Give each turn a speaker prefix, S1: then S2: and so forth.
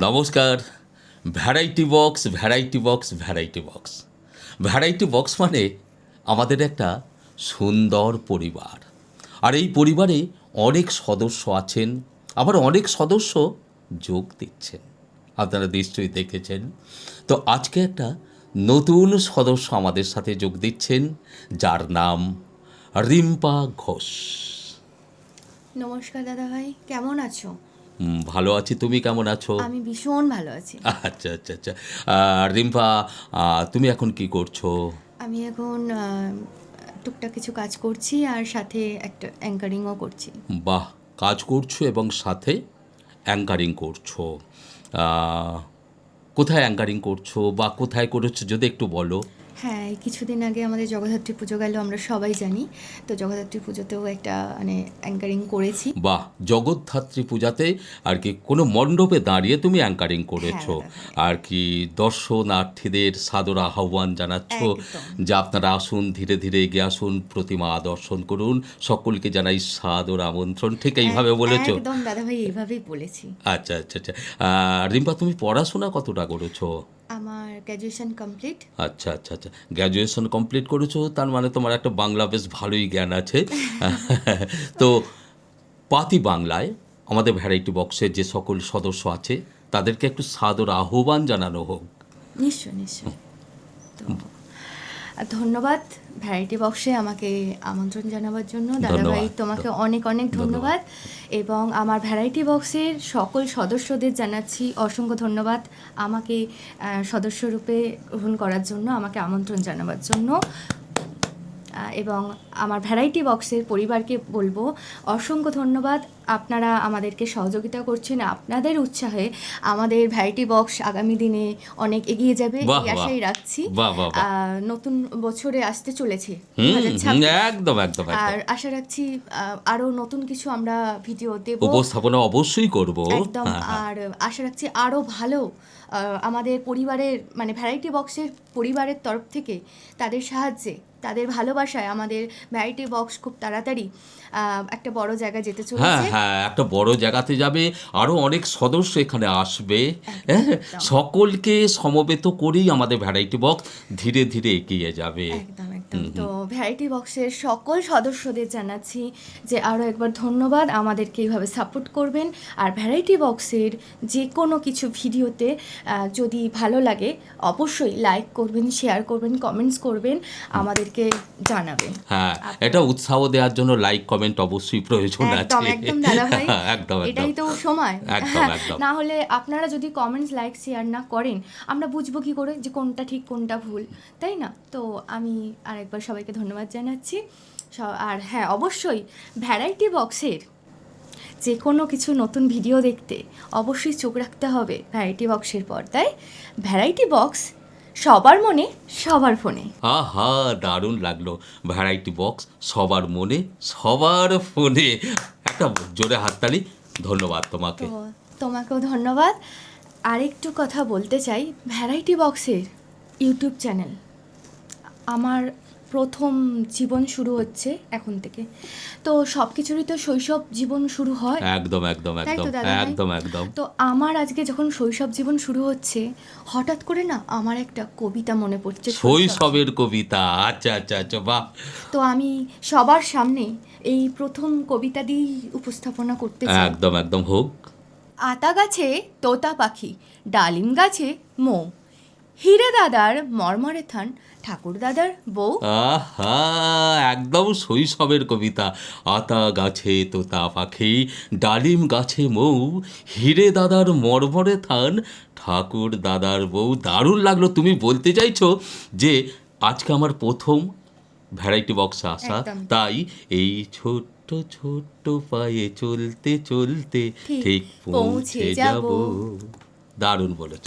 S1: নমস্কার। Variety box variety box variety box variety box মানে আমাদের একটা সুন্দর পরিবার। আর এই পরিবারে অনেক সদস্য আছেন, আবার অনেক সদস্য যোগ দিচ্ছেন। আপনারা নিশ্চয়ই দেখেছেন। তো আজকে একটা নতুন সদস্য আমাদের সাথে যোগ দিচ্ছেন, যার নাম রিম্পা ঘোষ।
S2: নমস্কার দাদা ভাই কেমন আছো?
S1: ভালো আছি তুমি কেমন আছো?
S2: আমি ভীষণ ভালো আছি।
S1: আচ্ছা আচ্ছা আচ্ছা। আহ, রিম্পা তুমি এখন কি করছ?
S2: আমি এখন টুকটাক কিছু কাজ করছি আর সাথে একটা অ্যাঙ্কারিংও করছি।
S1: বাহ কাজ করছ এবং সাথে অ্যাঙ্কারিং করছ। কোথায় অ্যাঙ্কারিং করছ বা কোথায় করেছ যদি একটু বলো?
S2: হ্যাঁ কিছুদিন আগে আমাদের জগদ্ধাত্রী পুজো গেল আমরা সবাই জানি। তো জগদ্ধাত্রী পুজোতেও একটা মানে অ্যাঙ্কারিং করেছি।
S1: বাহ! জগদ্ধাত্রী পূজাতে আর কি কোনো মণ্ডপে দাঁড়িয়ে তুমি অ্যাঙ্কারিং করেছ। আর কি দর্শনার্থীদের সাদর আহ্বান জানাচ্ছ। যে আপনারা আসুন ধীরে ধীরে এগিয়ে আসুন প্রতিমা দর্শন করুন। সকলকে জানাই সাদর আমন্ত্রণ। ঠিক এইভাবে বলেছ?
S2: একদম দাদা ভাই এইভাবেই বলেছি।
S1: আচ্ছা আচ্ছা আচ্ছা। রিম্পা তুমি পড়াশোনা কতটা করেছ?
S2: আমার গ্র্যাজুয়েশন কমপ্লিট
S1: আচ্ছা আচ্ছা আচ্ছা। গ্র্যাজুয়েশন কমপ্লিট করেছ তার মানে তোমার একটা বাংলা বেশ ভালোই জ্ঞান আছে। তো পাতি বাংলায় আমাদের ভ্যারাইটি বক্সের যে সকল সদস্য আছে তাদেরকে একটু সাদর আহ্বান জানানো হোক।
S2: নিশ্চয় নিশ্চয় ধন্যবাদ ভ্যারাইটি বক্সে আমাকে আমন্ত্রণ জানাবার জন্য। দাদাভাই। তোমাকে অনেক অনেক ধন্যবাদ। এবং আমার ভ্যারাইটি বক্সের সকল সদস্যদের জানাচ্ছি অসংখ্য ধন্যবাদ আমাকে সদস্যরূপে গ্রহণ করার জন্য আমাকে আমন্ত্রণ জানাবার জন্য। এবং আমার ভ্যারাইটি বক্সের পরিবারকে বলব অসংখ্য ধন্যবাদ। আপনারা আমাদেরকে সহযোগিতা করছেন আপনাদের উৎসাহে আমাদের ভ্যারাইটি বক্স আগামী দিনে অনেক এগিয়ে যাবে এই আশাই রাখছি। নতুন বছরে আসতে চলেছে।
S1: হুম,
S2: 2026
S1: হুম, একদম একদম
S2: আর আশা রাখছি আরও নতুন কিছু আমরা ভিডিও দেব।
S1: উপস্থাপনা অবশ্যই করব।
S2: একদম আর আশা রাখছি আরও ভালো আমাদের পরিবারের মানে ভ্যারাইটি বক্সের পরিবারের তরফ থেকে তাদের সাহায্যে তাদের ভালোবাসায় আমাদের ভ্যারাইটি বক্স খুব তাড়াতাড়ি আহ, একটা বড় জায়গায় যেতে
S1: হ্যাঁ
S2: চলেছে
S1: হ্যাঁ একটা বড় জায়গাতে যাবে আরও অনেক সদস্য এখানে আসবে। হ্যাঁ সকলকে সমবেত করেই আমাদের ভ্যারাইটি বক্স ধীরে ধীরে এগিয়ে যাবে।
S2: একদম একদম। তো ভ্যারাইটি বক্সের সকল সদস্যদের জানাচ্ছি যে আরও একবার ধন্যবাদ আমাদেরকে এইভাবে সাপোর্ট করবেন। আর ভ্যারাইটি বক্সের যে কোনো কিছু ভিডিওতে যদি ভালো লাগে অবশ্যই লাইক করবেন শেয়ার করবেন কমেন্টস করবেন আমাদেরকে জানাবেন।
S1: হ্যাঁ এটা উৎসাহ দেওয়ার জন্য লাইক কমেন্ট অবশ্যই প্রয়োজন আছে।
S2: একদম। দাদা ভাই এটাই তো সময়। না হলে আপনারা যদি কমেন্টস লাইক শেয়ার না করেন আমরা বুঝব কি করে যে কোনটা ঠিক কোনটা ভুল তাই না? তো আমি আরেকবার সবাইকে ধন্যবাদ জানাচ্ছি। আর হ্যাঁ অবশ্যই ভ্যারাইটি বক্সের যে কোনো কিছু নতুন ভিডিও দেখতে অবশ্যই চোখ রাখতে হবে ভ্যারাইটি বক্সের পর্দায়। ভ্যারাইটি বক্স সবার মনে সবার ফোনে।
S1: আহা দারুণ লাগল। ভ্যারাইটি বক্স সবার মনে সবার ফোনে। একটা জোরে হাততালি ধন্যবাদ তোমাকে।
S2: তো তোমাকেও ধন্যবাদ। আরেকটু কথা বলতে চাই ভ্যারাইটি বক্সের ইউটিউব চ্যানেল। আমার প্রথম জীবন শুরু হচ্ছে এখন থেকে। তো সব কিছুরই তো শৈশব জীবন শুরু হয়।
S1: একদম একদম একদম একদম একদম।
S2: তো আমার আজকে যখন শৈশব জীবন শুরু হচ্ছে হঠাৎ করে না আমার একটা কবিতা মনে পড়ছে
S1: শৈশবের কবিতা আচ্ছা আচ্ছা আচ্ছা বাহ।
S2: তো আমি সবার সামনে এই প্রথম কবিতা দিয়েই উপস্থাপনা করতে চাই।
S1: একদম একদম হোক।
S2: আতা গাছে তোতা পাখি ডালিম গাছে মৌ। হিরে দাদার মরমরে থান ঠাকুর দাদার বউ।
S1: আহা একদম শৈশবের কবিতা। আতা গাছে তোতা পাখি ডালিম গাছে মৌ হিরে দাদার মরমরে থান ঠাকুর দাদার বউ। দারুণ লাগল তুমি বলতে চাইছো যে আজকে আমার প্রথম ভ্যারাইটি বক্সে আসা। তাই এই ছোট্ট ছোট্ট পায়ে চলতে চলতে
S2: ঠিক
S1: পৌঁছে
S2: যাব।
S1: দারুণ বলেছ।